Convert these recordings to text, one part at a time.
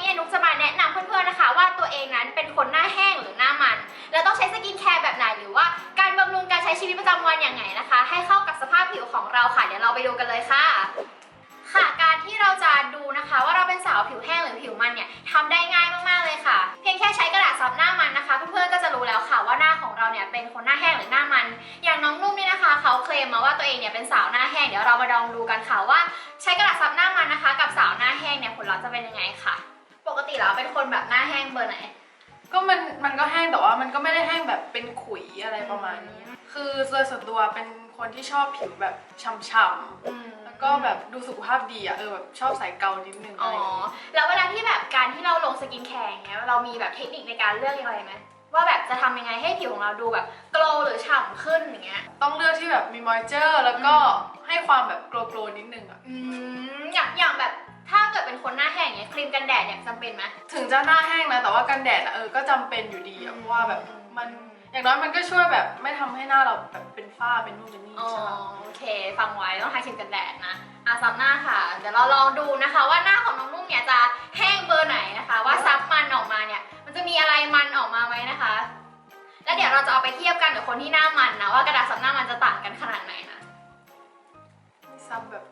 นี้นุกจะมาแนะนำเพื่อนๆนะคะ ว่าตัวเองนั้นเป็นคนหน้าแห้งหรือหน้ามัน แล้วต้องใช้สกินแคร์แบบไหนหรือว่าการบำรุงการใช้ชีวิตประจำวันอย่างไงนะคะ ให้เข้ากับสภาพผิวของเราค่ะ เดี๋ยวเราไปดูกันเลยค่ะ ค่ะการที่เราจะดูนะคะ ว่าเราเป็นสาวผิวแห้งหรือผิวมันเนี่ยทำได้ง่ายมากๆเลยค่ะ เพียงแค่ใช้กระดาษซับหน้ามันนะคะ เพื่อนๆก็จะรู้แล้วค่ะว่าหน้าของเราเนี่ยเป็นคนหน้าแห้งหรือหน้ามัน อย่างน้องนุ่มเนี่ยนะคะเขาเคลมมาว่าตัวเองเนี่ยเป็นสาวหน้าแห้งเดี๋ยวเรามาลองดูกันค่ะว่า ใช้กระดาษซับหน้ามันนะคะ กับสาวหน้าแห้งเนี่ยผลลัพธ์จะเป็นยังไงค่ะ กติแล้วเป็นคนแบบหน้าแห้งเบอร์ไหน ก็มันมันก็แห้งแต่ว่ามันก็ไม่ได้แห้งแบบเป็นขุยอะไรประมาณนี้ คือโดยส่วนตัวเป็นคนที่ชอบผิวแบบฉ่ำๆแล้วก็แบบดูสุขภาพดีอะเออแบบชอบใส่เกานิดนึงอ๋อะอไรอย่างเงี้ยแล้วเวลาที่แบบการที่เราลงสกินแคร์อย่างเงี้ยเรามีแบบเทคนิคในการเลือกยังไงไหมว่าแบบจะทำยังไงให้ผิวของเราดูแบบโกลว์หรือฉ่ำขึ้นอย่างเงี้ย ต้องเลือกที่แบบมีมอยเจอร์แล้วก็ให้ความแบบโกลว์ๆนิดนึงอะอืมอย่างอย่างแบบ ถ้าเกิดเป็นคนหน้าแห้งอย่างเงี้ยครีมกันแดดเนี่ยจำเป็นไหมถึงจะหน้าแห้งนะแต่ว่ากันแดดอะเออก็จำเป็นอยู่ดีอะเพราะว่าแบบมันอย่างน้อยมันก็ช่วยแบบไม่ทำให้หน้าเราแบบเป็นฝ้าเป็นนู่นเป็นนี่อ๋อใช่ปะโอเค ฟังไว้ต้องทาครีมกันแดดนะอาซับหน้าค่ะ เดี๋ยวเราลองดูนะคะ ว่าหน้าของน้องนุ่มเนี่ยจะแห้งเบอร์ไหนนะคะ ว่าซับมันออกมาเนี่ยมันจะมีอะไรมันออกมาไหมนะคะ แล้วเดี๋ยวเราจะเอาไปเทียบกันกับคนที่หน้ามันนะว่ากระดาษซับหน้ามันจะต่างกันขนาดไหนนะ ซับแบบ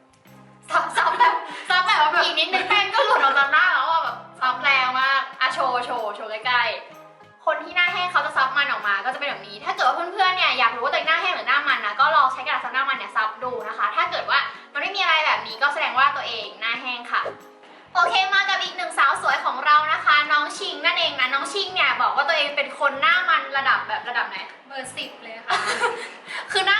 ซับซับแบบซับแบบซับแบบอีกนิดนึงแป้งก็หลุดออกจากหน้าแล้วอะแบบซับแรงมากอะโชว์โชว์โชว์ใกล้ๆ คนที่หน้าแห้งเขาจะซับมันออกมา ก็จะเป็นแบบนี้ ถ้าเกิดว่าเพื่อนๆเนี่ยอยากรู้ว่าตัวเองหน้าแห้งหรือหน้ามันนะ ก็ลองใช้กระดาษซับหน้ามันเนี่ยซับดูนะคะ ถ้าเกิดว่ามันไม่มีอะไรแบบนี้ก็แสดงว่าตัวเองหน้าแห้งค่ะโอเคมากับอีกหนึ่งสาวสวยของเรานะคะ น้องชิงนั่นเองนะน้องชิงเนี่ยบอกว่าตัวเองเป็นคนหน้ามันระดับแบบระดับไหนเบอร์สิบเลยค่ะ คือหน้า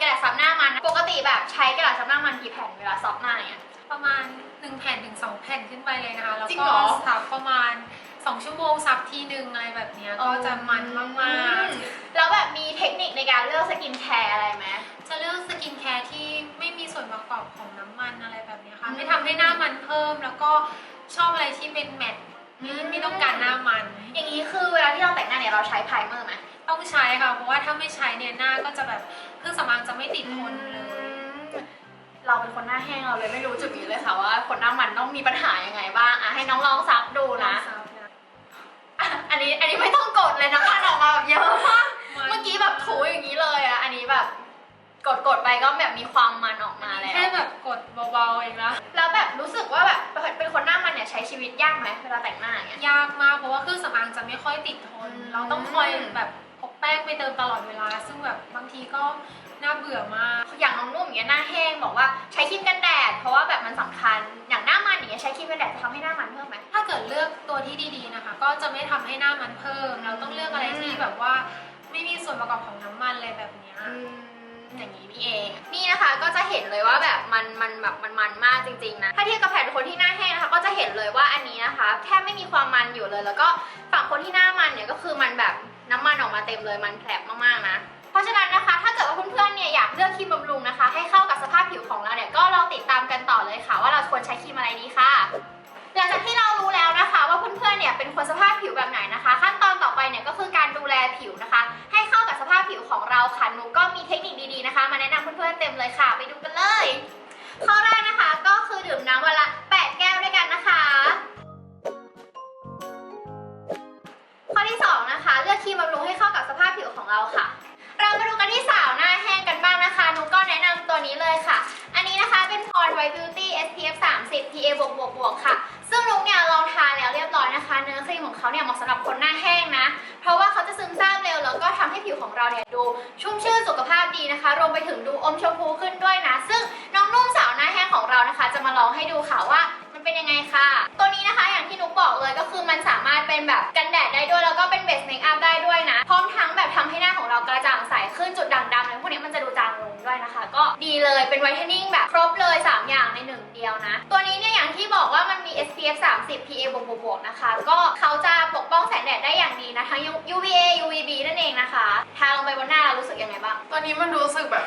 กระดาษซับหน้ามัน ปกติแบบใช้กระดาษซับหน้ามันกี่แผ่นเวลาซับหน้าเนี่ย ประมาณ 1 แผ่นถึง2แผ่นขึ้นไปเลยนะคะ แล้วจริงก็เหรอซับประมาณ 2 ชั่วโมงซับทีนึงอะไรแบบเนี้ยก็จะมันมากแล้วแบบมีเทคนิคในการเลือกสกินแคร์อะไรไหม ๆ จะเลือกสกินแคร์ที่ไม่มีส่วนประกอบของน้ำมันอะไรแบบเนี้ยค่ะอืม ไม่ทำให้หน้ามันเพิ่มแล้วก็ชอบอะไรที่เป็นแมตต์ไม่ไม่ต้องการหน้ามัน อย่างนี้คือเวลาที่เราแต่งหน้าเนี่ยเราใช้ไพรเมอร์ไหม ต้องใช้ค่ะ เพราะว่าถ้าไม่ใช้เนี่ยหน้าก็จะแบบ เครื่องสำอางจะไม่ติดทนเลยเราเป็นคนหน้าแห้งเราเลยไม่รู้จุดนี้เลยค่ะว่าคนหน้ามันต้องมีปัญหายังไงบ้างอะให้น้องลองซับดูนะซับนะอะอันนี้อันนี้ไม่ต้องกดเลยนะมันออกมาแบบเยอะมากเมื่อกี้แบบถูอย่างนี้เลยอะอันนี้แบบกดกดๆไปก็แบบมีความมันออกมาแล้วแค่แบบกดเบาๆเองนะแล้วแบบรู้สึกว่าแบบเป็นคนหน้ามันเนี่ยใช้ชีวิตยากไหมเวลาแต่งหน้าอย่างเงี้ยยากมากเพราะว่าเครื่องสำอางจะไม่ค่อยติดทนอืมเราต้องคอยแบบพก แป้งไปเติมตลอดเวลา ซึ่งแบบบางทีก็น่าเบื่อมาก อย่างน้องนุ่มอย่างเงี้ยหน้าแห้งบอกว่าใช้ครีมกันแดด เพราะว่าแบบมันสำคัญ อย่างหน้ามันอย่างเงี้ยใช้ครีมกันแดดจะทำให้หน้ามันเพิ่มไหมถ้าเกิดเลือกตัวที่ดีๆนะคะ ก็จะไม่ทำให้หน้ามันเพิ่ม เราต้องเลือกอะไรที่แบบว่า ไม่มีส่วนประกอบของน้ำมันเลยแบบเนี้ยอืมอย่างนี้นี่เอง นี่นะคะก็จะเห็นเลยว่าแบบมันมันแบบมันมันมากจริงๆนะ ถ้าเทียบกับแผ่นคนที่หน้าแห้งนะคะ ก็จะเห็นเลยว่าอันนี้นะคะแทบไม่มีความมันอยู่เลย แล้วก็ฝั่งคนที่หน้ามันเนี่ยก็คือมันแบบ น้ำมันออกมาเต็มเลยมันแผลบมากๆนะ เพราะฉะนั้นนะคะ ถ้าเกิดว่าเพื่อนๆเนี่ยอยากเลือกครีมบำรุงนะคะ ให้เข้ากับสภาพผิวของเราเนี่ยก็ลองติดตามกันต่อเลยค่ะ ว่าเราควรใช้ครีมอะไรดีค่ะหลังจากที่เรารู้แล้วนะคะ ว่าเพื่อนๆเนี่ยเป็นคนสภาพผิวแบบไหนนะคะ ขั้นตอนต่อไปเนี่ยก็คือการดูแลผิวนะคะ ให้เข้ากับสภาพผิวของเราค่ะหนูก็มีเทคนิคดีๆนะคะ มาแนะนำเพื่อนๆเต็มเลยค่ะ ไปดูกันเลย White Beauty SPF 30 PA บวกบวกบวกค่ะ ซึ่งลุกเนี่ยลองทาแล้วเรียบร้อยนะคะ เนื้อครีมของเขาเนี่ยเหมาะสำหรับคนหน้าแห้งนะ เพราะว่าเขาจะซึมซาบเร็ว แล้วก็ทำให้ผิวของเราเนี่ยดู ชุ่มชื่นสุขภาพดีนะคะ รวมไปถึงดูอมชมพูขึ้นด้วยนะ ซึ่งน้องนุ่มสาวหน้าแห้งของเรานะคะ จะมาลองให้ดูค่ะว่ามันเป็นยังไงค่ะตัว บอกเลยก็คือมันสามารถเป็นแบบกันแดดได้ด้วย แล้วก็เป็นเบสเมคอัพได้ด้วยนะ พร้อมทั้งแบบทำให้หน้าของเรากระจ่างใสขึ้นจุดด่างดำอะไรพวกนี้มันจะดูจางลงด้วยนะคะ ก็ดีเลยเป็นไวท์เทนนิ่งแบบครบเลย 3 อย่างในหนึ่งเดียวนะ ตัวนี้เนี่ยอย่างที่บอกว่ามันมี SPF 30 PA บวกบวกๆนะคะ ก็เขาจะปกป้องแสงแดดได้อย่างดีนะทั้ง UVA UVB นั่นเองนะคะ ทาลงไปบนหน้าเรารู้สึกยังไงบ้างตอนนี้มันรู้สึกแบบ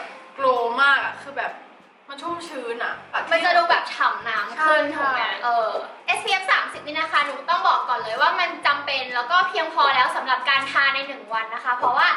พียงพอแล้วสำหรับการทาใน 1 วันนะคะ เพราะว่า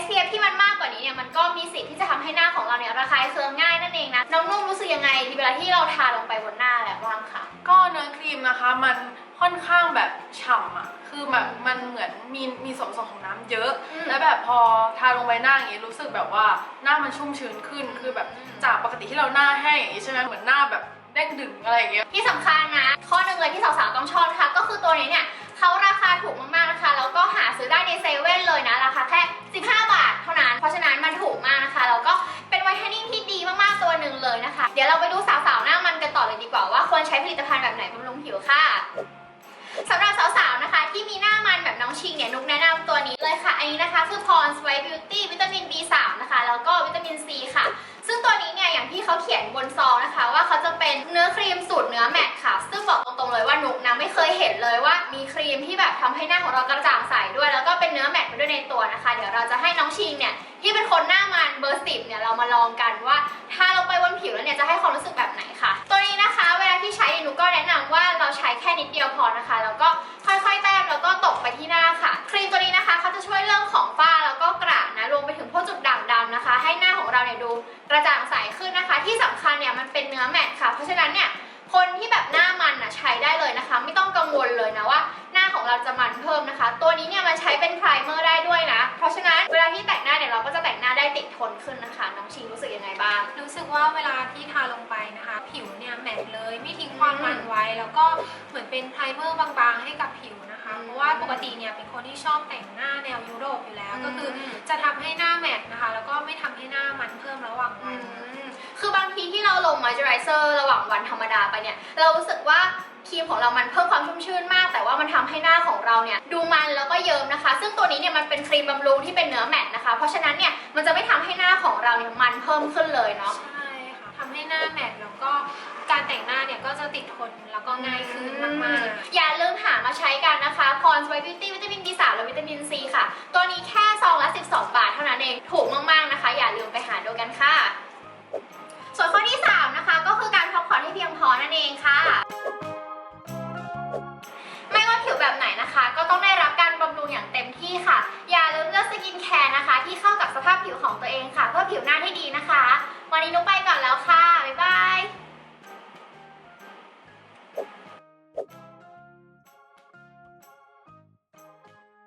SPF ที่มันมากกว่านี้เนี่ยมันก็มีสิทธิ์ที่จะทำให้หน้าของเราเนี่ยระคายเคืองง่ายนั่นเองนะน้องนุ่มรู้สึกยังไงเวลาที่เราทาลงไปบนหน้าแล้วบ้างคะก็เนื้อครีมนะคะมันค่อนข้างแบบฉ่ำอะ คือแบบมันเหมือนมีมีส่วนผสมของน้ำเยอะอืมแล้วแบบพอทาลงไปหน้าอย่างนี้รู้สึกแบบว่าหน้ามันชุ่มชื้นขึ้น คือแบบอืมจากปกติที่เราหน้าแห้งอย่างนี้ใช่ไหมเหมือนหน้าแบบเด้งดึงอะไรอย่างเงี้ย ที่สำคัญนะ ข้อหนึ่งเลยที่สาวๆต้องชอบนะคะก็คือตัวนี้เนี่ย เขาราคาถูกมากๆนะคะ แล้วก็หาซื้อได้ในเซเว่นเลยนะ ราคาแค่ 15 บาทเท่านั้น เพราะฉะนั้นมันถูกมากนะคะ แล้วก็เป็นไวท์เทนนิ่งที่ดีมากๆตัวหนึ่งเลยนะคะ เดี๋ยวเราไปดูสาวๆหน้ามันกันต่อเลยดีกว่าว่าควรใช้ผลิตภัณฑ์แบบไหนบำรุงผิวค่ะสำหรับสาวๆ นะคะ ที่มีหน้ามันแบบน้องชิงเนี่ย นุกแนะนำตัวนี้เลยค่ะ อันนี้นะคะคือ Pond's White Beauty วิตามิน B3 นะคะ แล้วก็วิตามิน C ค่ะ ซึ่งตัวนี้เนี่ย อย่างที่เขาเขียนบนซองนะคะ ว่าเขาจะเป็นเนื้อครีมสูตรเนื้อแมต ไม่เคยเห็นเลยว่ามีครีมที่แบบทำให้หน้าของเรากระจ่างใสด้วย แล้วก็เป็นเนื้อแมตต์ด้วยในตัวนะคะ เดี๋ยวเราจะให้น้องชิงเนี่ยที่เป็นคนหน้ามันเบอร์สิบเนี่ยเรามาลองกันว่า ถ้าเราไปบนผิวแล้วเนี่ยจะให้ความรู้สึกแบบไหนค่ะ ตัวนี้นะคะ เวลาที่ใช้เนี่ยนุกก็แนะนำว่าเราใช้แค่นิดเดียวพอนะคะ แล้วก็ค่อยๆแต้มแล้วก็ตกไปที่หน้าค่ะ ครีมตัวนี้นะคะเขาจะช่วยเรื่องของฝ้าแล้วก็กระนะรวมไปถึงพวกจุดด่างดำนะคะ ให้หน้าของเราเนี่ยดูกระจ่างใสขึ้นนะคะ ที่สำคัญเนี่ยมันเป็นเนื้อแมตต์ค่ะ เพราะฉะนั้นเนี่ย คนที่แบบหน้ามันอะใช้ได้เลยนะคะ ไม่ต้องกังวลเลยนะว่า หน้าของเราจะมันเพิ่มนะคะ ตัวนี้เนี่ยมันใช้เป็นไพรเมอร์ได้ด้วยนะ เพราะฉะนั้นเวลาที่แต่งหน้าเนี่ยเราก็จะแต่งหน้าได้ติดทนขึ้นนะคะ น้องชิงรู้สึกยังไงบ้าง รู้สึกว่าเวลาที่ทาลงไปนะคะ ผิวเนี่ยแมตต์เลยไม่ทิ้งความมันไว้ แล้วก็เหมือนเป็นไพรเมอร์บางๆ ให้กับผิวนะคะอืมเพราะว่าปกติเนี่ยเป็นคนที่ชอบแต่งหน้าแนวยุโรปอยู่แล้วอืมก็คือจะทำให้หน้าแมตต์นะคะ แล้วก็ไม่ทำให้หน้ามันเพิ่มระหว่างอืวันม คือบางทีที่เราลงมอยเจอไรเซอร์ระหว่างวันธรรมดาไปเนี่ย เรารู้สึกว่าครีมของเรามันเพิ่มความชุ่มชื่นมาก แต่ว่ามันทำให้หน้าของเราเนี่ยดูมันแล้วก็เยิ้มนะคะ ซึ่งตัวนี้เนี่ยมันเป็นครีมบำรุงที่เป็นเนื้อแมตต์นะคะ เพราะฉะนั้นเนี่ยมันจะไม่ทำให้หน้าของเราเนี่ยมันเพิ่มขึ้นเลยเนาะใช่ค่ะทำให้หน้าแมตต์แล้วก็การแต่งหน้าเนี่ยก็จะติดทนแล้วก็ง่ายขึ้นมากๆ อย่าลืมหามาใช้กันนะคะ Pond's White Beauty วิตามิน B3 และวิตามิน C ค่ะ ตัวนี้แค่